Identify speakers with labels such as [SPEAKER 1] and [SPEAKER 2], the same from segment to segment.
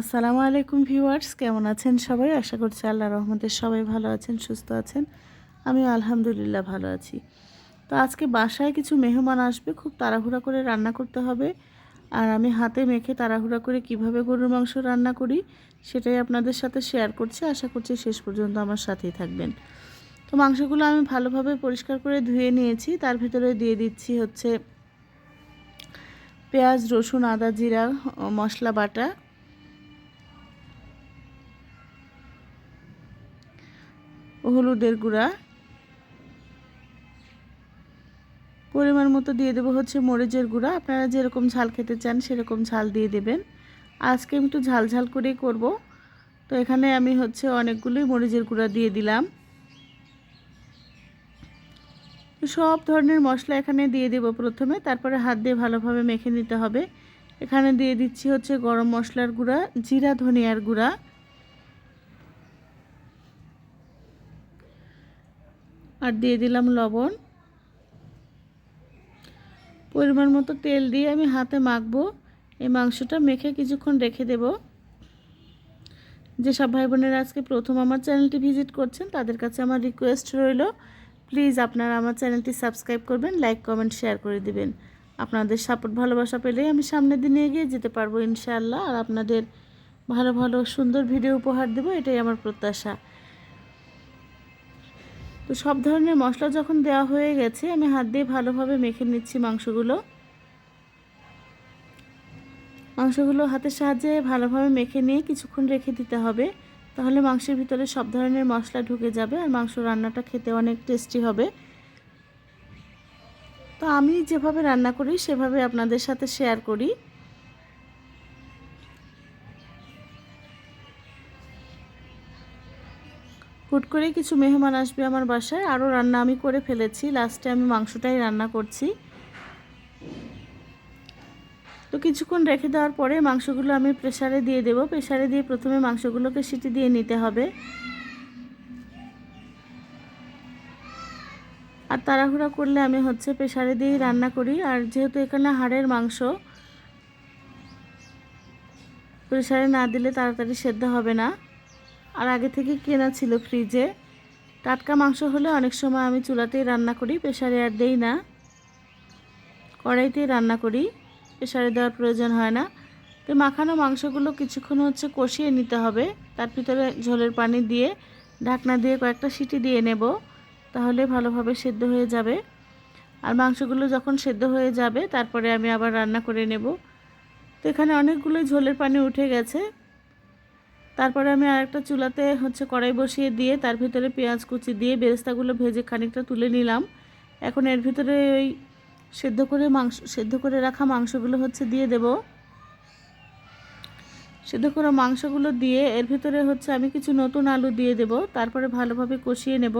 [SPEAKER 1] আসসালামু আলাইকুম ভিউয়ার্স, কেমন আছেন সবাই? আশা করছি আল্লাহ রহমতের সবাই ভালো আছেন, সুস্থ আছেন। আমি আলহামদুলিল্লাহ ভালো আছি। তো আজকে বাসায় কিছু মেহমান আসবে, খুব তাড়াহুড়া করে রান্না করতে হবে। আর আমি হাতে মেখে তাড়াহুড়া করে কীভাবে গরুর মাংস রান্না করি, সেটাই আপনাদের সাথে শেয়ার করছি। আশা করছি শেষ পর্যন্ত আমার সাথেই থাকবেন। তো মাংসগুলো আমি ভালোভাবে পরিষ্কার করে ধুয়ে নিয়েছি। তার ভিতরে দিয়ে দিচ্ছি হচ্ছে পেঁয়াজ, রসুন, আদা, জিরা, মশলা, বাটা। হলুদের গুঁড়া। পরিমাণ মতো দিয়ে দেবো হচ্ছে মরিচের গুঁড়া। আপনারা যেরকম ঝাল খেতে চান সেরকম ঝাল দিয়ে দেবেন। আজকে আমি একটু ঝাল ঝাল করেই করব। তো এখানে আমি হচ্ছে অনেকগুলোই মরিচের গুঁড়া দিয়ে দিলাম। সব ধরনের মশলা এখানে দিয়ে দেবো প্রথমে। তারপরে হাত দিয়ে ভালোভাবে মেখে নিতে হবে। এখানে দিয়ে দিচ্ছি হচ্ছে গরম মশলার গুঁড়া, জিরা, ধনিয়ার গুঁড়া। আর দিয়ে দিলাম লবণ। পরিমাণ মতো তেল দিয়ে আমি হাতে মাখবো। এই মাংসটা মেখে কিছুক্ষণ রেখে দেব। যেসব ভাই বোনেরা আজকে প্রথম আমার চ্যানেলটি ভিজিট করছেন, তাদের কাছে আমার রিকোয়েস্ট রইল, প্লিজ আপনারা আমার চ্যানেলটি সাবস্ক্রাইব করবেন, লাইক, কমেন্ট, শেয়ার করে দিবেন। আপনাদের সাপোর্ট, ভালোবাসা পেলেই আমি সামনের দিনে এগিয়ে যেতে পারব ইনশাআল্লাহ। আর আপনাদের ভালো ভালো, সুন্দর ভিডিও উপহার দেবো, এটাই আমার প্রত্যাশা। তো সব ধরনের মশলা যখন দেওয়া হয়ে গেছে, আমি হাত দিয়ে ভালোভাবে মেখে নিচ্ছি মাংসগুলো। মাংসগুলো হাতের সাহায্যে ভালোভাবে মেখে নিয়ে কিছুক্ষণ রেখে দিতে হবে। তাহলে মাংসের ভিতরে সব ধরনের মশলা ঢুকে যাবে আর মাংস রান্নাটা খেতে অনেক টেস্টি হবে। তো আমি যেভাবে রান্না করি, সেভাবে আপনাদের সাথে শেয়ার করি। হুট করে কিছু মেহমান আসবে আমার বাসায়। আরও রান্না আমি করে ফেলেছি। লাস্টে আমি মাংসটাই রান্না করছি। তো কিছুক্ষণ রেখে দেওয়ার পরে মাংসগুলো আমি প্রেসারে দিয়ে দেব। প্রেসারে দিয়ে প্রথমে মাংসগুলোকে সিটি দিয়ে নিতে হবে। আর তাড়াহুড়া করলে আমি হচ্ছে প্রেসারে দিয়েই রান্না করি। আর যেহেতু এখানে হাড়ের মাংস, প্রেসারে না দিলে তাড়াতাড়ি সেদ্ধ হবে না। আর আগে থেকে কেনা ছিল ফ্রিজে। টাটকা মাংস হলে অনেক সময় আমি চুলাতেই রান্না করি প্রেশারে আর দেই না। কড়াইতেই রান্না করি প্রেশারে দেওয়ার প্রয়োজন হয় না। তো মাখানো মাংসগুলো কিছুক্ষণ হচ্ছে কষিয়ে নিতে হবে। তার ভিতরে ঝোলের পানি দিয়ে, ঢাকনা দিয়ে কয়েকটা সিটি দিয়ে নেব, তাহলে ভালোভাবে সেদ্ধ হয়ে যাবে। আর মাংসগুলো যখন সেদ্ধ হয়ে যাবে, তারপরে আমি আবার রান্না করে নেব। তো এখানে অনেকগুলো ঝোলের পানি উঠে গেছে। তারপরে আমি আরেকটা চুলাতে হচ্ছে কড়াই বসিয়ে দিয়ে তার ভিতরে পেঁয়াজ কুচি দিয়ে বেরেস্তাগুলো ভেজে খানিকটা তুলে নিলাম। এখন এর ভিতরে ওই সেদ্ধ করে মাংস, সেদ্ধ করে রাখা মাংসগুলো হচ্ছে দিয়ে দেব। সেদ্ধ করা মাংসগুলো দিয়ে এর ভিতরে হচ্ছে আমি কিছু নতুন আলু দিয়ে দেব, তারপরে ভালোভাবে কষিয়ে নেব।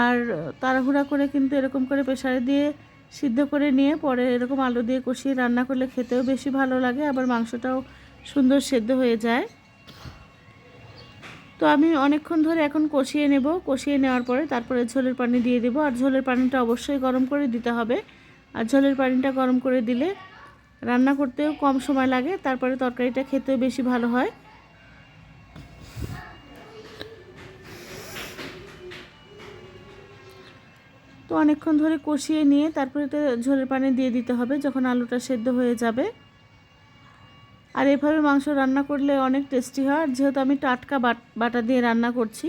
[SPEAKER 1] আর তাড়াহুড়া করে কিন্তু এরকম করে প্রেশারে দিয়ে সিদ্ধ করে নিয়ে পরে এরকম আলু দিয়ে কষিয়ে রান্না করলে খেতেও বেশি ভালো লাগে, আবার মাংসটাও সুন্দর সেদ্ধ হয়ে যায়। তো আমি অনেকক্ষণ ধরে এখন কষিয়ে নেব। কষিয়ে নেওয়ার পরে তারপরে ঝোলের পানি দিয়ে দেবো। আর ঝোলের পানিটা অবশ্যই গরম করে দিতে হবে। আর ঝোলের পানিটা গরম করে দিলে রান্না করতেও কম সময় লাগে, তারপরে তরকারিটা খেতেও বেশি ভালো হয়। তো অনেকক্ষণ ধরে কষিয়ে নিয়ে তারপরে ঝোলের পানি দিয়ে দিতে হবে, যখন আলুটা সেদ্ধ হয়ে যাবে। আর এভাবে মাংস রান্না করলে অনেক টেস্টি হয়। আর যেহেতু আমি টাটকা বাটা দিয়ে রান্না করছি,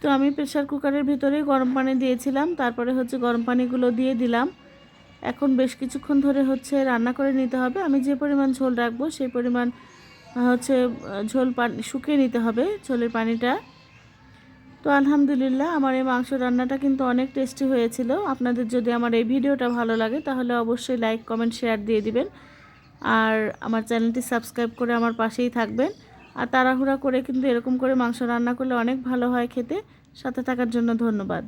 [SPEAKER 1] তো আমি প্রেশার কুকারের ভিতরে গরম পানি দিয়েছিলাম। তারপরে হচ্ছে গরম পানিগুলো দিয়ে দিলাম। এখন বেশ কিছুক্ষণ ধরে হচ্ছে রান্না করে নিতে হবে। আমি যে পরিমাণ ঝোল রাখব সেই পরিমাণ হচ্ছে ঝোল পানি শুকিয়ে নিতে হবে ঝোলের পানিটা। তো আলহামদুলিল্লাহ আমার এই মাংস রান্নাটা কিন্তু অনেক টেস্টি হয়েছিল। আপনাদের যদি আমার এই ভিডিওটা ভালো লাগে, তাহলে অবশ্যই লাইক কমেন্ট শেয়ার দিয়ে দিবেন। আর আমার চ্যানেলটি সাবস্ক্রাইব করে আমার পাশেই থাকবেন। আর তাড়াহুড়া করে কিন্তু এরকম করে মাংস রান্না করলে অনেক ভালো হয় খেতে। সাথে থাকার জন্য ধন্যবাদ।